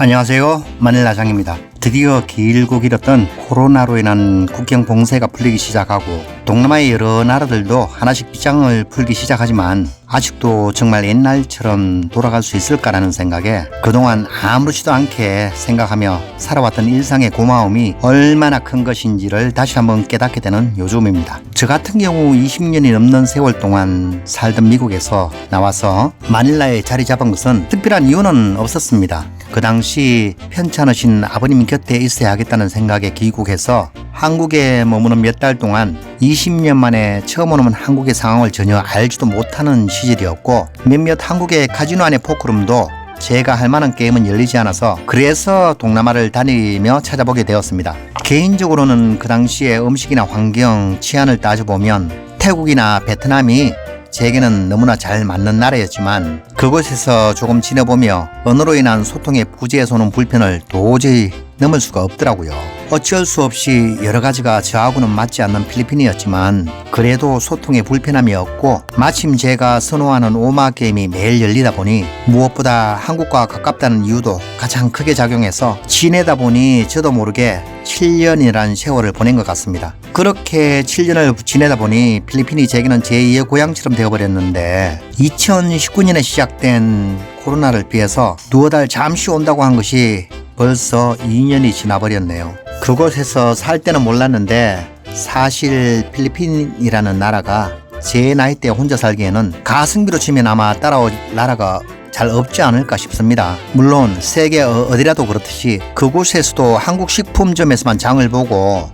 안녕하세요. 마닐라장입니다. 드디어 길고 길었던 코로나로 인한 국경 봉쇄가 풀리기 시작하고 동남아의 여러 나라들도 하나씩 비장을 풀기 시작하지만 아직도 정말 옛날처럼 돌아갈 수 있을까라는 생각에 그동안 아무렇지도 않게 생각하며 살아왔던 일상의 고마움이 얼마나 큰 것인지를 다시 한번 깨닫게 되는 요즘입니다. 저 같은 경우 20년이 넘는 세월 동안 살던 미국에서 나와서 마닐라에 자리 잡은 것은 특별한 이유는 없었습니다. 그 당시 편찮으신 아버님 곁에 있어야 하겠다는 생각에 귀국해서 한국에 머무는 몇 달 동안 20년 만에 처음 오는 한국의 상황을 전혀 알지도 못하는 시절이었고 몇몇 한국의 카지노 안의 포크룸도 제가 할 만한 게임은 열리지 않아서 그래서 동남아를 다니며 찾아보게 되었습니다. 개인적으로는 그 당시의 음식이나 환경, 치안을 따져보면 태국이나 베트남이 제게는 너무나 잘 맞는 나라였지만 그곳에서 조금 지내보며 언어로 인한 소통의 부재에서 오는 불편을 도저히 넘을 수가 없더라고요. 어쩔 수 없이 여러 가지가 저하고는 맞지 않는 필리핀이었지만 그래도 소통의 불편함이 없고 마침 제가 선호하는 오마 게임이 매일 열리다 보니 무엇보다 한국과 가깝다는 이유도 가장 크게 작용해서 지내다 보니 저도 모르게 7년이라는 세월을 보낸 것 같습니다. 그렇게 7년을 지내다 보니 필리핀이 제게는 제2의 고향처럼 되어버렸는데 2019년에 시작된 코로나를 피해서 두어 달 잠시 온다고 한 것이 벌써 2년이 지나버렸네요. 그곳에서 살 때는 몰랐는데 사실 필리핀이라는 나라가 제 나이 때 혼자 살기에는 가성비로 치면 아마 따라올 나라가 잘 없지 않을까 싶습니다. 물론 세계 어- 어디라도 그렇듯이 그곳에서도 한국 식품점에서만 장을 보고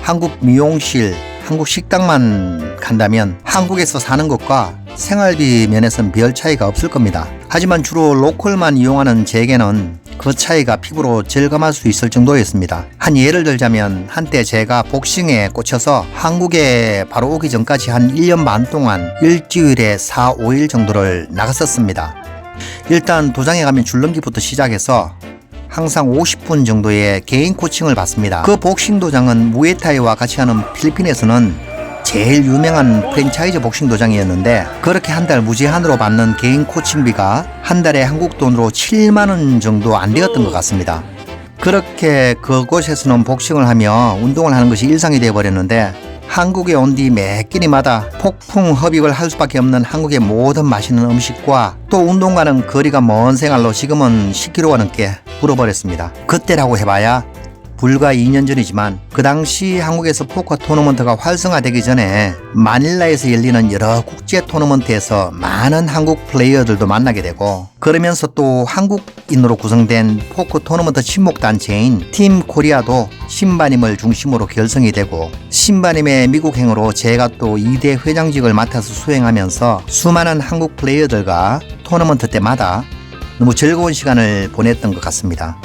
한국 미용실, 한국 식당만 간다면 한국에서 사는 것과 생활비 면에서는 별 차이가 없을 겁니다. 하지만 주로 로컬만 이용하는 제게는 그 차이가 피부로 절감할 수 있을 정도였습니다. 한 예를 들자면 한때 제가 복싱에 꽂혀서 한국에 바로 오기 전까지 한 1년 반 동안 일주일에 4, 5일 정도를 나갔었습니다. 일단 도장에 가면 줄넘기부터 시작해서 항상 50분 정도의 개인 코칭을 받습니다. 그 복싱 도장은 무에타이와 같이 하는 필리핀에서는 제일 유명한 프랜차이즈 복싱 도장이었는데 그렇게 한 달 무제한으로 받는 개인 코칭비가 한 달에 한국 돈으로 7만 원 정도 안 되었던 것 같습니다. 그렇게 그곳에서는 복싱을 하며 운동을 하는 것이 일상이 되어버렸는데 한국에 온 뒤 매 끼니마다 폭풍 흡입을 할 수밖에 없는 한국의 모든 맛있는 음식과 또 운동과는 거리가 먼 생활로 지금은 10kg가 넘게 불어버렸습니다. 그때라고 해봐야 불과 2년 전이지만 그 당시 한국에서 포커 토너먼트가 활성화되기 전에 마닐라에서 열리는 여러 국제 토너먼트에서 많은 한국 플레이어들도 만나게 되고 그러면서 또 한국인으로 구성된 포커 토너먼트 친목 단체인 팀 코리아도 신바님을 중심으로 결성이 되고 신바님의 미국행으로 제가 또 2대 회장직을 맡아서 수행하면서 수많은 한국 플레이어들과 토너먼트 때마다 너무 즐거운 시간을 보냈던 것 같습니다.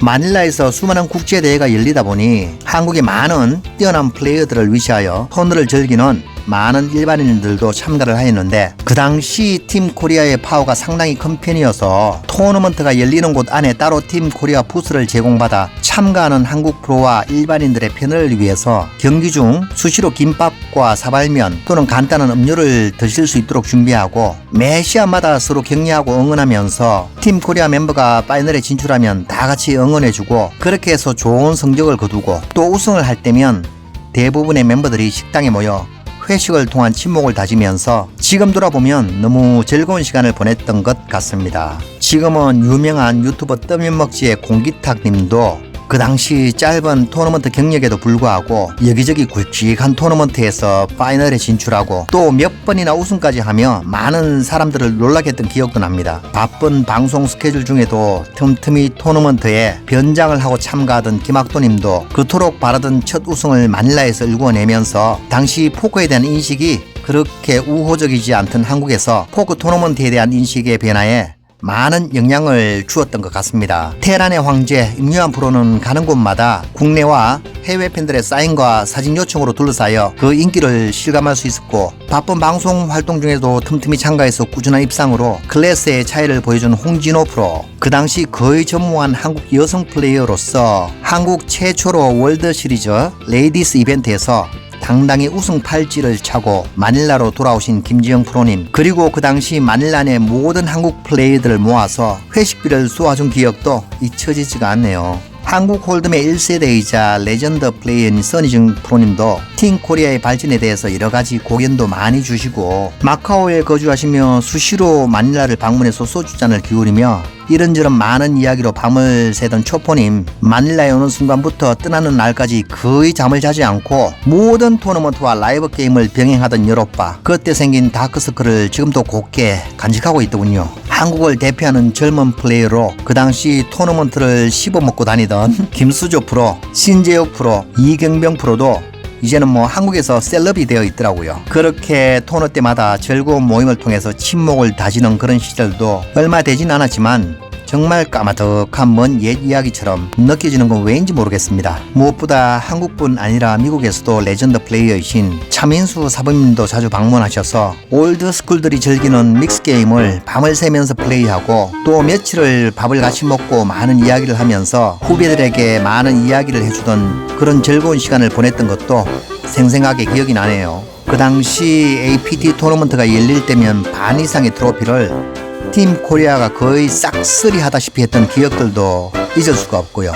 마닐라에서 수많은 국제 대회가 열리다 보니 한국의 많은 뛰어난 플레이어들을 위시하여 토너를 즐기는 많은 일반인들도 참가를 하였는데 그 당시 팀 코리아의 파워가 상당히 큰 편이어서 토너먼트가 열리는 곳 안에 따로 팀 코리아 부스를 제공받아 참가하는 한국 프로와 일반인들의 편을 위해서 경기 중 수시로 김밥 과 사발면 또는 간단한 음료를 드실 수 있도록 준비하고 매 시합마다 서로 격려하고 응원하면서 팀 코리아 멤버가 파이널에 진출하면 다 같이 응원해주고 그렇게 해서 좋은 성적을 거두고 또 우승을 할 때면 대부분의 멤버들이 식당에 모여 회식을 통한 친목을 다지면서 지금 돌아보면 너무 즐거운 시간을 보냈던 것 같습니다. 지금은 유명한 유튜버 떠면먹지의 공기탁 님도 그 당시 짧은 토너먼트 경력에도 불구하고 여기저기 굵직한 토너먼트에서 파이널에 진출하고 또 몇 번이나 우승까지 하며 많은 사람들을 놀라게 했던 기억도 납니다. 바쁜 방송 스케줄 중에도 틈틈이 토너먼트에 변장을 하고 참가하던 김학도님도 그토록 바라던 첫 우승을 마닐라에서 일궈내면서 당시 포커에 대한 인식이 그렇게 우호적이지 않던 한국에서 포크 토너먼트에 대한 인식의 변화에 많은 영향을 주었던 것 같습니다. 테란의 황제 임요한 프로는 가는 곳마다 국내와 해외 팬들의 사인과 사진 요청으로 둘러싸여 그 인기를 실감할 수 있었고 바쁜 방송 활동 중에도 틈틈이 참가해서 꾸준한 입상으로 클래스의 차이를 보여준 홍진호 프로 그 당시 거의 전무한 한국 여성 플레이어로서 한국 최초로 월드 시리즈 레이디스 이벤트에서 당당히 우승 팔찌를 차고 마닐라로 돌아오신 김지영 프로님 그리고 그 당시 마닐라 내 모든 한국 플레이들을 모아서 회식비를 쏘아준 기억도 잊혀지지가 않네요. 한국 홀드의 1세대이자 레전드 플레이어인 써니중 프로님도 팀 코리아의 발전에 대해서 여러 가지 고견도 많이 주시고 마카오에 거주하시며 수시로 마닐라를 방문해서 소주잔을 기울이며 이런저런 많은 이야기로 밤을 새던 초포님 마닐라에 오는 순간부터 떠나는 날까지 거의 잠을 자지 않고 모든 토너먼트와 라이브 게임을 병행하던 여로빠 그때 생긴 다크서클을 지금도 곱게 간직하고 있더군요 한국을 대표하는 젊은 플레이어로 그 당시 토너먼트를 씹어먹고 다니던 김수조 프로, 신재욱 프로, 이경병 프로도 이제는 뭐 한국에서 셀럽이 되어 있더라고요. 그렇게 토너 때마다 즐거운 모임을 통해서 친목을 다지는 그런 시절도 얼마 되진 않았지만 정말 까마득한 먼 옛 이야기처럼 느껴지는 건 왜인지 모르겠습니다. 무엇보다 한국뿐 아니라 미국에서도 레전드 플레이어이신 차민수 사부님도 자주 방문하셔서 올드 스쿨들이 즐기는 믹스 게임을 밤을 새면서 플레이하고 또 며칠을 밥을 같이 먹고 많은 이야기를 하면서 후배들에게 많은 이야기를 해주던 그런 즐거운 시간을 보냈던 것도 생생하게 기억이 나네요. 그 당시 APT 토너먼트가 열릴 때면 반 이상의 트로피를 팀 코리아가 거의 싹쓸이 하다시피 했던 기억들도 잊을 수가 없고요.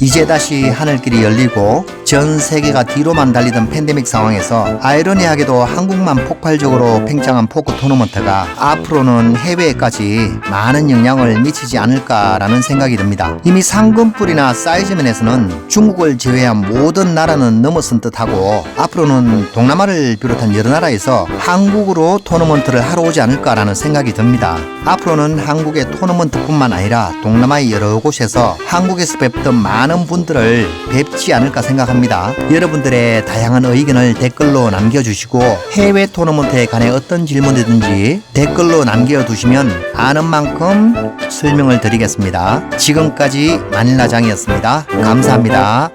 이제 다시 하늘길이 열리고 전 세계가 뒤로만 달리던 팬데믹 상황에서 아이러니하게도 한국만 폭발적으로 팽창한 포크 토너먼트가 앞으로는 해외에까지 많은 영향을 미치지 않을까라는 생각이 듭니다. 이미 상금뿔이나 사이즈 면에서는 중국을 제외한 모든 나라는 넘어선 듯하고 앞으로는 동남아를 비롯한 여러 나라에서 한국으로 토너먼트를 하러 오지 않을까라는 생각이 듭니다. 앞으로는 한국의 토너먼트뿐만 아니라 동남아의 여러 곳에서 한국에서 뵙던 많은 분들을 뵙지 않을까 생각합 니다. 여러분들의 다양한 의견을 댓글로 남겨주시고 해외 토너먼트에 관해 어떤 질문이든지 댓글로 남겨두시면 아는 만큼 설명을 드리겠습니다. 지금까지 마닐라장이었습니다. 감사합니다.